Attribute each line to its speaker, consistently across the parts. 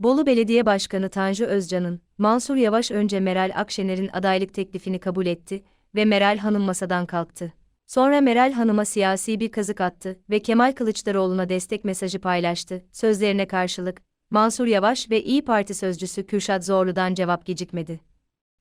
Speaker 1: Bolu Belediye Başkanı Tanju Özcan'ın, Mansur Yavaş önce Meral Akşener'in adaylık teklifini kabul etti ve Meral Hanım masadan kalktı. Sonra Meral Hanım'a siyasi bir kazık attı ve Kemal Kılıçdaroğlu'na destek mesajı paylaştı. Sözlerine karşılık, Mansur Yavaş ve İyi Parti sözcüsü Kürşat Zorlu'dan cevap gecikmedi.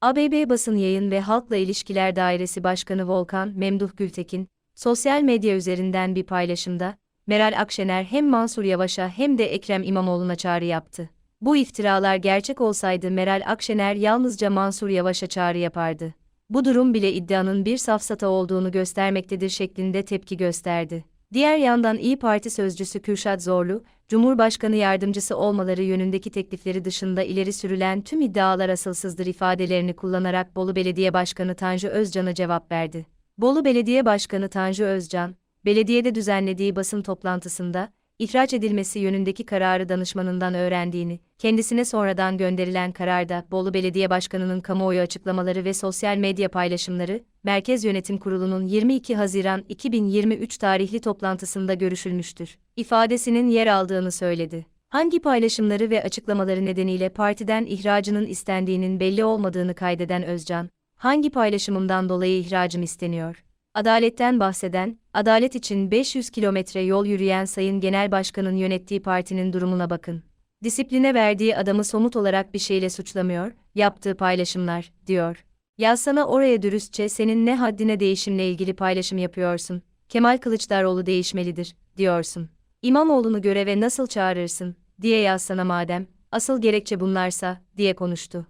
Speaker 1: ABB Basın Yayın ve Halkla İlişkiler Dairesi Başkanı Volkan Memduh Gültekin, sosyal medya üzerinden bir paylaşımda, Meral Akşener hem Mansur Yavaş'a hem de Ekrem İmamoğlu'na çağrı yaptı. Bu iftiralar gerçek olsaydı Meral Akşener yalnızca Mansur Yavaş'a çağrı yapardı. Bu durum bile iddianın bir safsata olduğunu göstermektedir şeklinde tepki gösterdi. Diğer yandan İyi Parti sözcüsü Kürşat Zorlu, Cumhurbaşkanı yardımcısı olmaları yönündeki teklifleri dışında ileri sürülen tüm iddialar asılsızdır ifadelerini kullanarak Bolu Belediye Başkanı Tanju Özcan'a cevap verdi. Bolu Belediye Başkanı Tanju Özcan, belediyede düzenlediği basın toplantısında, ihraç edilmesi yönündeki kararı danışmanından öğrendiğini, kendisine sonradan gönderilen kararda Bolu Belediye Başkanı'nın kamuoyu açıklamaları ve sosyal medya paylaşımları, Merkez Yönetim Kurulu'nun 22 Haziran 2023 tarihli toplantısında görüşülmüştür. ifadesinin yer aldığını söyledi. Hangi paylaşımları ve açıklamaları nedeniyle partiden ihracının istendiğinin belli olmadığını kaydeden Özcan, hangi paylaşımımdan dolayı ihracım isteniyor? Adaletten bahseden, adalet için 500 kilometre yol yürüyen Sayın Genel Başkan'ın yönettiği partinin durumuna bakın. Disipline verdiği adamı somut olarak bir şeyle suçlamıyor, yaptığı paylaşımlar, diyor. Yazsana oraya dürüstçe senin ne haddine değişimle ilgili paylaşım yapıyorsun, Kemal Kılıçdaroğlu değişmelidir, diyorsun. İmamoğlu'nu göreve nasıl çağırırsın, diye yazsana madem, asıl gerekçe bunlarsa, diye konuştu.